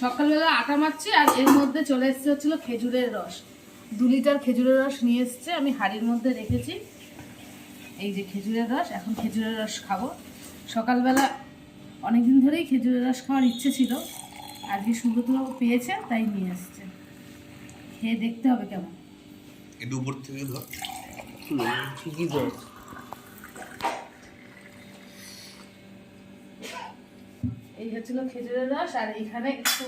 সকালবেলা আটা মারছি আর এর মধ্যে চলে এসেছে হচ্ছিল খেজুরের রস। দু লিটার খেজুরের রস নিয়ে এসছে আমি হাঁড়ির মধ্যে রেখেছি। এই যে খেজুরের রস এখন খেজুরের রস খাব। সকালবেলা অনেকদিন ধরেই খেজুরের রস খাওয়ার ইচ্ছে ছিল আজকে সুব্রতবাবু পেয়েছে তাই নিয়ে এসছে। খেয়ে দেখতে হবে কেমন। একটু উপর থেকে ধর। হচ্ছিল খেজুরের রস আর এখানে একটু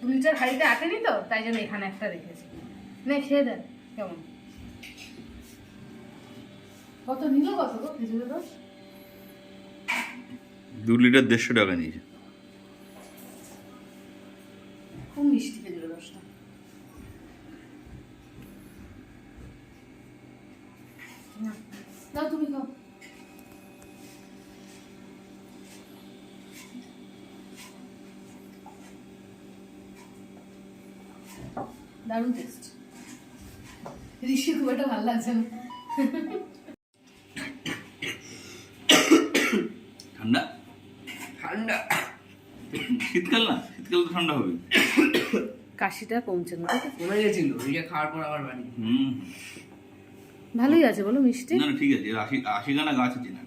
দু লিটার হাঁড়িতে আটেনি তো তাই জন্য এখানে একটা রেখেছি। নে খেয়ে দেন কেমন। কত নিল কত গো খেজুরের রস? দু লিটার দেড়শো টাকা নিয়েছে। খুব মিষ্টি খেজুরের রসটা। না, তুমি খাও। দারুণ টেস্ট ঋষি খুব একটা ভালো লাগছে না। ঠান্ডা? ঠান্ডা। শীতকাল না? শীতকাল তো ঠান্ডা হবে। কাশিটা কমছে না। কমে গেছিল খাওয়ার পর আবার বাড়ি। হুম। ভালোই আছে বলো মিষ্টি? না না ঠিক আছে। আশি গানা গাছ আছে না।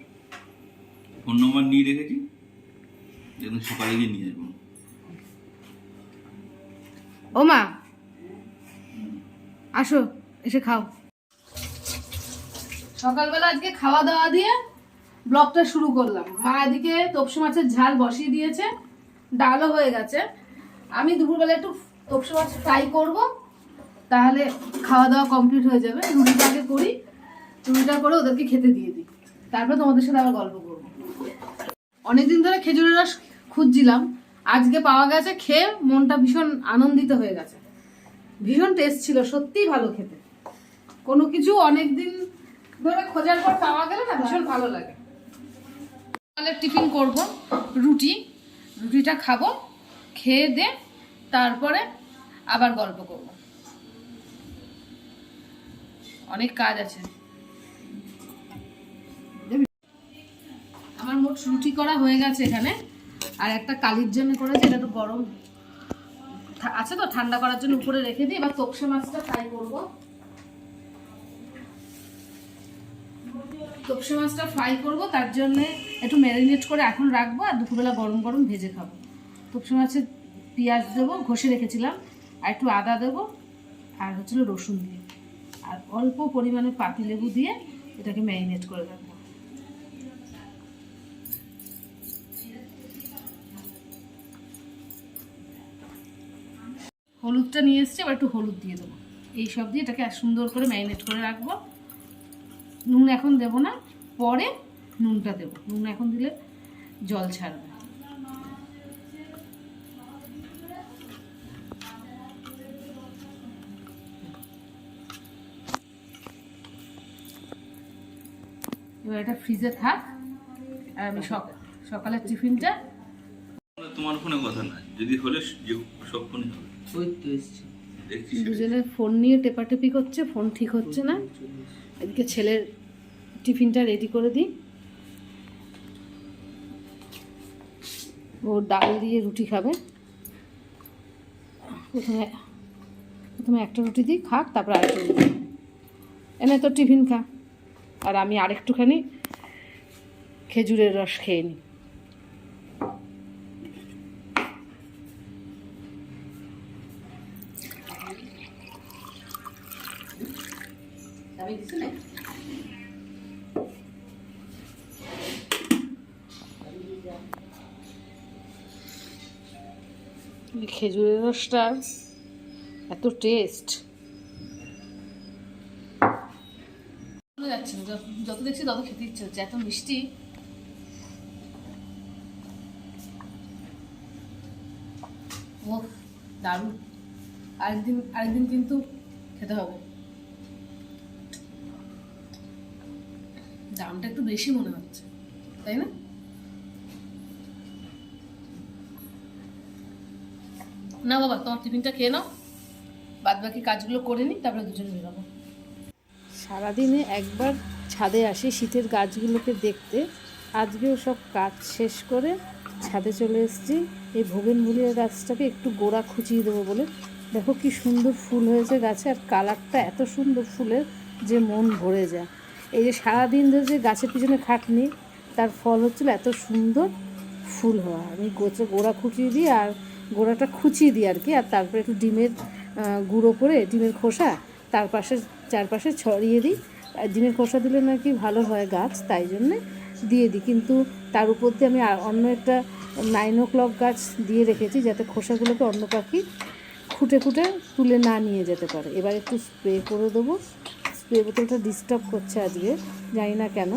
ফোন নম্বর নিয়ে রেখেছি। যেন সকালে গিয়ে নিয়ে আসব। ও মা আসো, এসে খাও। সকালবেলা আজকে খাওয়া দাওয়া দিয়ে ব্লগটা শুরু করলাম। মা এদিকে তপসি মাছের ঝাল বসিয়ে দিয়েছে, ডালও হয়ে গেছে। আমি দুপুরবেলা একটু তপসি মাছ ফ্রাই করব, তাহলে খাওয়া দাওয়া কমপ্লিট হয়ে যাবে। রুটিটা আগে করি, রুটিটা করে ওদেরকে খেতে দিয়ে দিই। তারপরে তোমাদের সাথে আবার গল্প করব। অনেকদিন ধরে খেজুরের রস খুঁজছিলাম, আজকে পাওয়া গেছে, খেয়ে মনটা ভীষণ আনন্দিত হয়ে গেছে। ভীষণ টেস্ট ছিল, সত্যিই ভালো খেতে। কোনো কিছু অনেকদিন ধরে খোঁজার পর পাওয়া গেলে না ভীষণ ভালো লাগে। সকালে টিফিন করব, রুটি, রুটিটা খাব, খেয়ে দে, তারপরে আবার গল্প করব। অনেক কাজ আছে। আমার মোট রুটি করা হয়ে গেছে এখানে, আর একটা কালির জন্য করেছে, এটা একটু গরম। আছে তো, ঠান্ডা করার জন্য উপরে রেখে দিই, এবার তোপসে মাছটা ফ্রাই করব। তোপসে মাছটা ফ্রাই করব, তার জন্য একটু ম্যারিনেট করে এখন রাখব, আর দুপুরবেলা গরম গরম ভেজে খাব। তোপসে মাছের পেঁয়াজ দেবো, ঘষে রেখেছিলাম, আর একটু আদা দেবো, আর হচ্ছিল রসুন দিয়ে। আর অল্প পরিমাণে পাতিলেবু দিয়ে এটাকে ম্যারিনেট করে রাখব। হলুদটা নিয়ে এসছি, এবার একটু হলুদ দিয়ে দেবো। এই সব দিয়ে এটাকে সুন্দর করে ম্যারিনেট করে রাখব। নুন এখন দেবো না, পরে নুনটা দেবো। নুন এখন দিলে জল ছাড়বে। এবার এটা ফ্রিজে থাক, আর আমি সক- সকালের টিফিনটা তোমার ফোনে কথা না যদি হলে সব ফোনে হবে। ওই তো এসছে। দেখছি। দুজনে ফোন নিয়ে টেপাটেপি করছে ফোন ঠিক হচ্ছে না। এদিকে ছেলের টিফিনটা রেডি করে দিই। ও ডাল দিয়ে রুটি খাবে। প্রথমে প্রথমে একটা রুটি দিই খাক তারপর আরেকটা রুটি। এনে তো টিফিন খা। আর আমি আরেকটুখানি খেজুরের রস খেয়ে নিই। আমি দিছি না খেজুরের রসটা এত টেস্ট যাচ্ছে যত- যত দেখছি তত খেতে ইচ্ছে হচ্ছে এত মিষ্টি। ও দারুণ। আরেকদিন আরেকদিন কিন্তু খেতে হবে। দামটা একটু বেশি মনে হচ্ছে, তাই না? না বাবা, তোমার টিফিনটা খেয়ে নাও বাদ বাকি কাজগুলো করে নিই, তারপরে দুজনে বেরোবো। সারাদিনে একবার ছাদে আসি শীতের গাছগুলোকে দেখতে। আজকেও সব কাজ শেষ করে ছাদে চলে এসেছি। এই ভোগেনভুলিয়া গাছটাকে একটু গোড়া খুঁচিয়ে দেবো বলে। দেখো কি সুন্দর ফুল হয়েছে গাছে, আর কালারটা এত সুন্দর ফুলের যে মন ভরে যায়। এই যে সারাদিন ধরে যে গাছের পিছনে খাটনি, তার ফল হচ্ছিল এত সুন্দর ফুল হওয়া। আমি গোছে গোড়া খুঁচিয়ে দিই আর গোড়াটা খুঁচিয়ে দিই আর কি, আর তারপরে একটু ডিমের গুঁড়ো করে ডিমের খোসা তার পাশে, চারপাশে ছড়িয়ে দিই। আর ডিমের খোসা দিলে নাকি ভালো হয় গাছ, তাই জন্যে দিয়ে দিই। কিন্তু তার উপর দিয়ে আমি অন্য একটা নাইন ও ক্লক গাছ দিয়ে রেখেছি, যাতে খোসাগুলোকে অন্য পাখি খুঁটে খুঁটে তুলে না নিয়ে যেতে পারে। এবার একটু স্প্রে করে দেবো। স্প্রে বোতলটা ডিস্টার্ব করছে আজকে, জানি না কেন।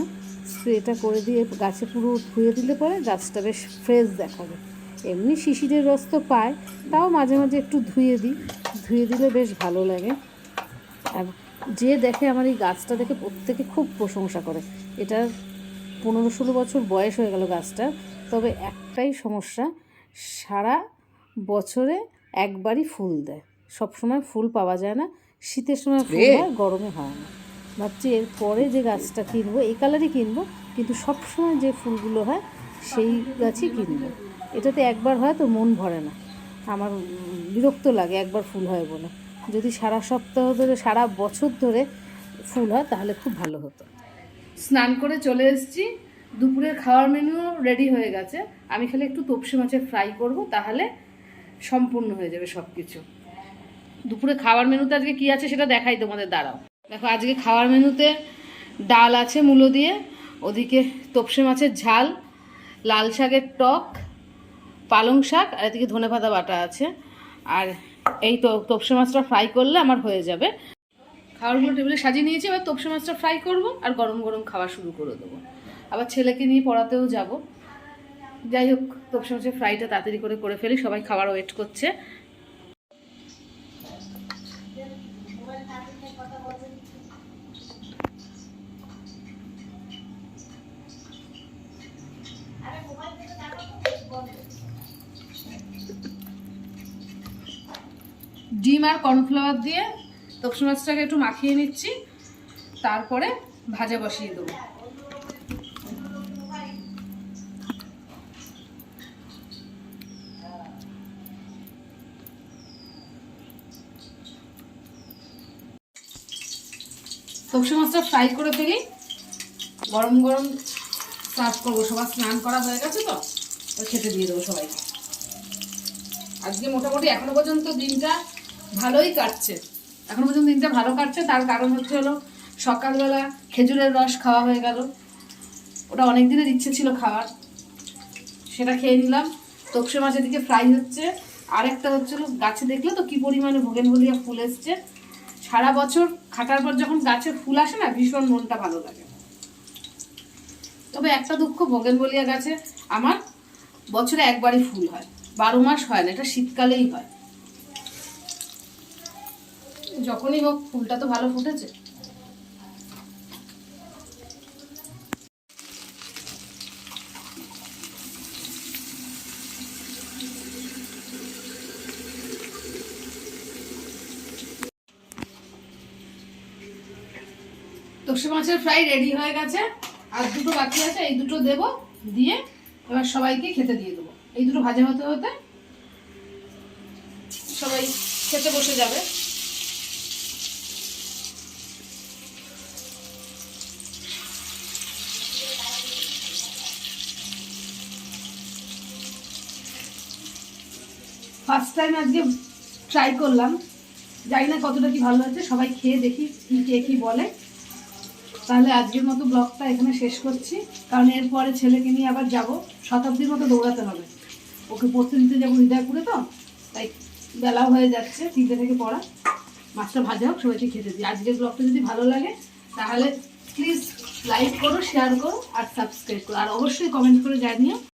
স্প্রেটা করে দিয়ে গাছে পুরো ধুয়ে দিলে পরে গাছটা বেশ ফ্রেশ দেখাবে। এমনি শিশিরের রস তো পায়, তাও মাঝে মাঝে একটু ধুয়ে দিই। ধুয়ে দিলে বেশ ভালো লাগে। আর যে দেখে আমার এই গাছটা দেখে প্রত্যেকে খুব প্রশংসা করে। এটার পনেরো ষোলো বছর বয়স হয়ে গেল গাছটা, তবে একটাই সমস্যা, সারা বছরে একবারই ফুল দেয়। সব সময় ফুল পাওয়া যায় না। শীতের সময় ফুল হয় গরমে হয় না। ভাবছি এরপরে যে গাছটা কিনবো এই কালারই কিনবো কিন্তু সবসময় যে ফুলগুলো হয় সেই গাছই কিনবো। এটাতে একবার হয় তো মন ভরে না। আমার বিরক্ত লাগে একবার ফুল হয় বলে। যদি সারা সপ্তাহ ধরে সারা বছর ধরে ফুল হয় তাহলে খুব ভালো হতো। স্নান করে চলে এসেছি। দুপুরের খাওয়ার মেনু রেডি হয়ে গেছে। আমি খালি একটু তপসি মাছের ফ্রাই করব তাহলে সম্পূর্ণ হয়ে যাবে সব কিছু দুপুরে খাওয়ার মেনুতে আজকে কি আছে সেটা দেখাই তোমাদের, দাঁড়াও। দেখো, আজকে খাওয়ার মেনুতে ডাল আছে মূলো দিয়ে, ওদিকে তপসে মাছের ঝাল, লাল শাকের টক, পালং শাক, আর এদিকে ধনে পাতা বাটা আছে। আর এই তো তপসে মাছটা ফ্রাই করলে আমার হয়ে যাবে। খাবারগুলো টেবিলে সাজিয়ে নিয়েছি, এবার তপসে মাছটা ফ্রাই করব আর গরম গরম খাওয়া শুরু করে দেবো। আবার ছেলেকে নিয়ে পড়াতেও যাব। যাই হোক, তপসে মাছের ফ্রাইটা তাড়াতাড়ি করে করে ফেলি, সবাই খাবার ওয়েট করছে। ডিম আর কর্নফ্লাওয়ার দিয়ে তপসি মাছটাকে একটু মাখিয়ে নিচ্ছি। তারপরে ভাজা বসিয়ে দেবো। তপসি মাছটা ফ্রাই করে ফেলি। গরম গরম সার্ভ করব। সবার স্নান করা হয়ে গেছে তো খেতে দিয়ে দেবো সবাইকে। আজকে মোটামুটি এখনও পর্যন্ত দিনটা ভালোই কাটছে। এখনও পর্যন্ত দিনটা ভালো কাটছে, তার কারণ হচ্ছে হলো সকালবেলা খেজুরের রস খাওয়া হয়ে গেল। ওটা অনেক দিনের ইচ্ছে ছিল খাওয়ার। সেটা খেয়ে নিলাম। তপসে মাছের দিকে ফ্রাই হচ্ছে। আরেকটা হচ্ছিল গাছে দেখলে তো কি পরিমাণে ভোগেন ভলিয়া ফুল এসছে। সারা বছর খাটার পর যখন গাছে ফুল আসে না, ভীষণ মনটা ভালো লাগে। তবে একটা দুঃখ ভোগেন বলিয়া গাছে আমার বছরে একবারই ফুল হয়। বারো মাস হয় না, এটা শীতকালেই হয়। যখনই হোক, ফুলটা তো ভালো ফুটেছে। তোষে মাছের ফ্রাই রেডি হয়ে গেছে। আর দুটো বাকি আছে, এই দুটো দেব দিয়ে এবার সবাইকে খেতে দিয়ে দেবো। এই দুটো ভাজা হতে হতে সবাই খেতে বসে যাবে। ফার্স্ট টাইম আজকে ট্রাই করলাম। জানি না কতটা কি ভালো হয়েছে সবাই খেয়ে দেখি কি কে কী বলে। তাহলে আজকের মতো ব্লগটা এখানে শেষ করছি। কারণ এরপরে ছেলেকে নিয়ে আবার যাব। শতাব্দীর মতো দৌড়াতে হবে। ওকে পড়তে দিতে যাব হৃদয়পুরে তো, তাই বেলাও হয়ে যাচ্ছে, তিনটে থেকে পড়া। মাছটা ভাজা হোক, সবাইকে খেতে দিই। আজকের ব্লগটা যদি ভালো লাগে, তাহলে প্লিজ লাইক করো শেয়ার করো, আর সাবস্ক্রাইব করো। আর অবশ্যই কমেন্ট করে জানিও।